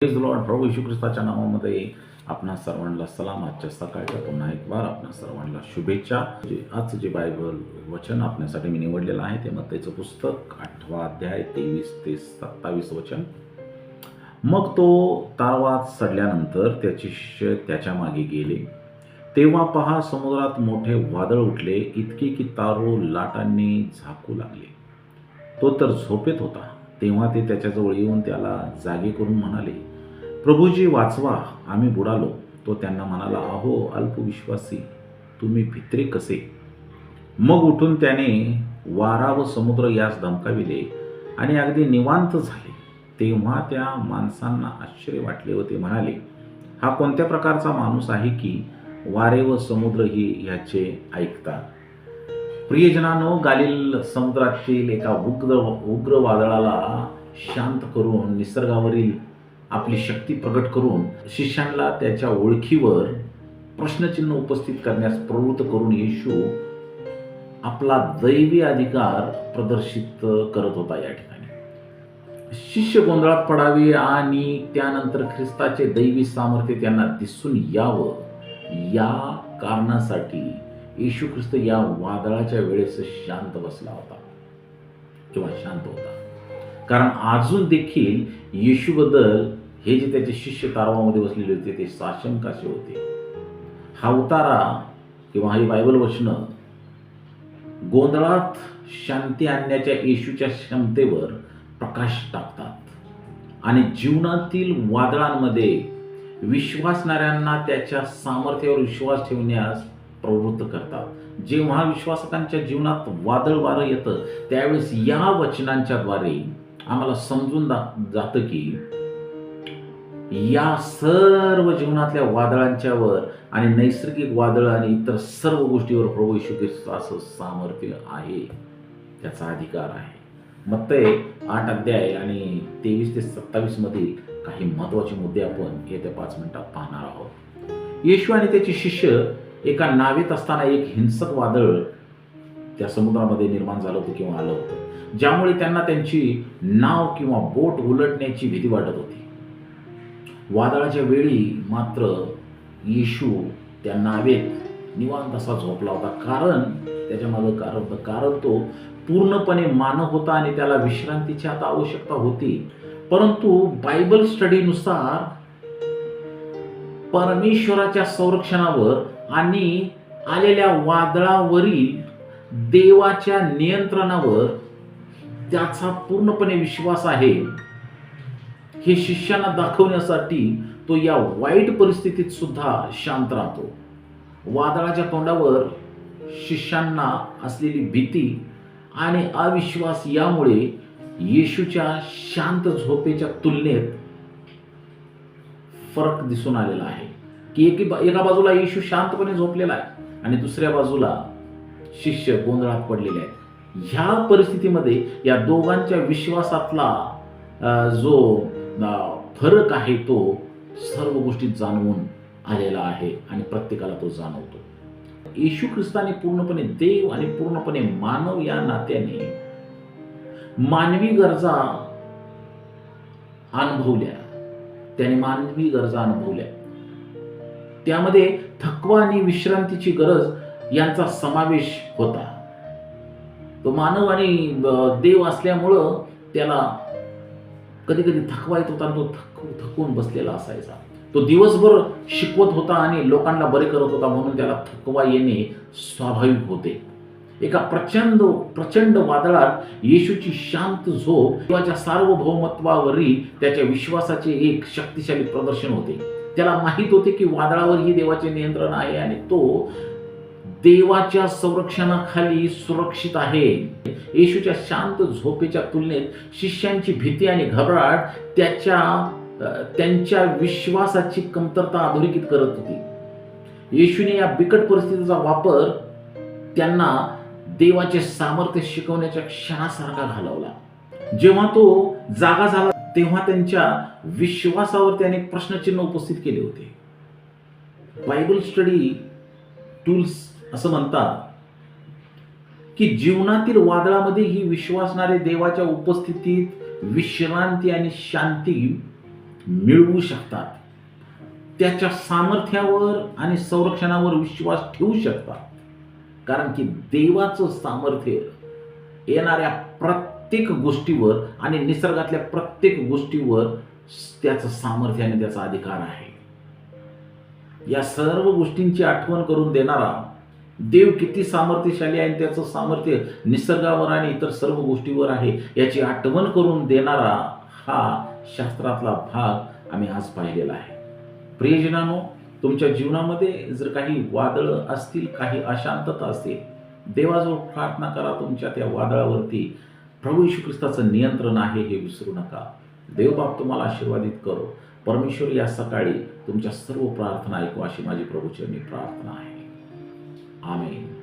Praise lord प्रभू यशू ख्रिस्ताच्या नावामध्ये आपणा सर्वांना सलाम. आजच्या सकाळच्या पुन्हा एक बार आपणा सर्वांना शुभेच्छा. जे आजचं जे बायबल वचन आपल्यासाठी मी निवडलेलं आहे ते मत्तेचं पुस्तक आठवा अध्याय तेवीस ते सत्तावीस वचन. मग तो तारवात सडल्यानंतर त्याचे शिष्य त्याच्यामागे गेले. तेव्हा पहा समुद्रात मोठे वादळ उठले इतके की तारो लाटांनी झाकू लागले. तो तर झोपेत होता. तेव्हा ते त्याच्याजवळ येऊन त्याला जागे करून म्हणाले प्रभूजी वाचवा आम्ही बुडालो. तो त्यांना म्हणाला अहो अल्पविश्वासी तुम्ही भित्रे कसे? मग उठून त्याने वारा व समुद्र यास धमकाविले आणि अगदी निवांत झाले. तेव्हा त्या माणसांना आश्चर्य वाटले व ते म्हणाले हा कोणत्या प्रकारचा माणूस आहे की वारे व समुद्र ही ह्याचे ऐकतात? प्रियजनानो गालिल समुद्रातील एका उग्र उग्र वादळाला शांत करून निसर्गावरील आपली शक्ती प्रकट करून शिष्यांना त्याच्या ओळखीवर प्रश्नचिन्ह उपस्थित करण्यास प्रवृत्त करून येशू आपला दैवी अधिकार प्रदर्शित करत होता या ठिकाणी. शिष्य गोंधळात पडावे आणि त्यानंतर ख्रिस्ताचे दैवी सामर्थ्य त्यांना दिसून यावं या कारणासाठी येशू ख्रिस्त या वादळाच्या वेळेस शांत बसला होता किंवा शांत होता. कारण अजून देखील येशूबद्दल हे जे त्याचे शिष्य तारवामध्ये बसलेले होते ते साशंकाचे होते. हा उतारा किंवा हे बायबल वचनं गोंधळात शांती आणण्याच्या येशूच्या क्षमतेवर प्रकाश टाकतात. आणि जीवनातील वादळांमध्ये विश्वासणाऱ्यांना त्याच्या सामर्थ्यावर विश्वास ठेवण्यास प्रवृत्त करतात. जेव्हा विश्वासकांच्या जीवनात वादळ वारं येतं त्यावेळेस या वचनांच्या द्वारे आम्हाला समजून जातं की या सर्व जीवनातल्या वादळांच्यावर आणि नैसर्गिक वादळ आणि इतर सर्व गोष्टीवर प्रभू येशू ख्रिस्ताचं सामर्थ्य आहे. त्याचा अधिकार आहे. मग ते आठ अध्याय आणि तेवीस ते सत्तावीस मधील काही महत्त्वाचे मुद्दे आपण येत्या पाच मिनिटात पाहणार आहोत. येशू आणि त्याचे शिष्य एका नावेत असताना एक हिंसक वादळ त्या समुद्रामध्ये निर्माण झालं होतं किंवा आलं होतं ज्यामुळे त्यांना त्यांची नाव किंवा बोट उलटण्याची भीती वाटत होती. वादळाच्या वेळी मात्र येशू त्या नावेत निवांत असा झोपला होता. कारण त्याच्या मागं कारण होतं कारण तो पूर्णपणे मानव होता आणि त्याला विश्रांतीची आता आवश्यकता होती. परंतु बायबल स्टडीनुसार परमेश्वराच्या संरक्षणावर आणि आलेल्या वादळावरील देवाच्या नियंत्रणावर त्याचा पूर्णपणे विश्वास आहे. हे शिष्यांना दाखवण्यासाठी तो या वाईट परिस्थितीत सुद्धा शांत राहतो. वादळाच्या तोंडावर शिष्यांना असलेली भीती आणि अविश्वास यामुळे येशूच्या शांत झोपेच्या तुलनेत फरक दिसून आलेला आहे. की एकी एका बाजूला येशू शांतपणे झोपलेला आहे आणि दुसऱ्या बाजूला शिष्य गोंधळात पडलेले आहेत. ह्या परिस्थितीमध्ये या दोघांच्या विश्वासातला जो फरक आहे तो सर्व गोष्टी जाणवून आलेला आहे आणि प्रत्येकाला तो जाणवतो. येशू ख्रिस्ताने पूर्णपणे देव आणि पूर्णपणे मानव या नात्याने मानवी गरजा अनुभवल्या. त्याने मानवी गरजा अनुभवल्या. त्यामध्ये थकवा आणि विश्रांतीची गरज यांचा समावेश होता. तो मानव आणि देव असल्यामुळं त्याला कधी कधी थकवा येत होता तो थक थकून बसलेला असायचा. तो दिवसभर शिकवत होता आणि लोकांना बरे करत होता म्हणून त्याला थकवा येणे स्वाभाविक होते. एका प्रचंड प्रचंड वादळात येशूची शांत झोप देवाच्या सार्वभौमत्वावरील त्याच्या विश्वासाचे एक शक्तिशाली प्रदर्शन होते. त्याला माहीत होते की वादळावरही देवाचे नियंत्रण आहे आणि तो देवाच्या संरक्षणाखाली सुरक्षित आहे. येशूच्या शांत झोपेच्या तुलनेत शिष्यांची भीती आणि घबराट त्याच्या त्यांच्या विश्वासाची कमतरता अधोरेखित करत होती. येशूने या बिकट परिस्थितीचा वापर त्यांना देवाचे सामर्थ्य शिकवण्याच्या क्षणासारखा घालवला. जेव्हा तो जागा झाला तेव्हा त्यांच्या विश्वासावर त्याने प्रश्नचिन्ह उपस्थित केले होते. बायबल स्टडी टूल्स असं म्हणतात की जीवनातील वादळामध्ये ही विश्वासणारे देवाच्या उपस्थितीत विश्रांती आणि शांती मिळवू शकतात. त्याच्या सामर्थ्यावर आणि संरक्षणावर विश्वास ठेवू शकतात. कारण की देवाचं सामर्थ्य येणाऱ्या प्रत्येक गोष्टीवर आणि निसर्गातल्या प्रत्येक गोष्टीवर त्याचं सामर्थ्य आणि त्याचा अधिकार आहे. या सर्व गोष्टींची आठवण करून देणारा देव किती सामर्थ्यशाली आहे त्याचं सामर्थ्य निसर्गावर आणि इतर सर्व गोष्टीवर आहे याची आठवण करून देणारा हा शास्त्रातला भाग आम्ही आज पाहिलेला आहे. प्रियजनानो तुमच्या जीवनामध्ये जर काही वादळं असतील काही अशांतता असेल देवाजवळ प्रार्थना करा तुमच्या त्या वादळावरती प्रभू यशू ख्रिस्ताचं नियंत्रण आहे हे विसरू नका. देवबाप तुम्हाला आशीर्वादित करो. परमेश्वर या सकाळी तुमच्या सर्व प्रार्थना ऐकू अशी माझी प्रभूची प्रार्थना आहे. Amen.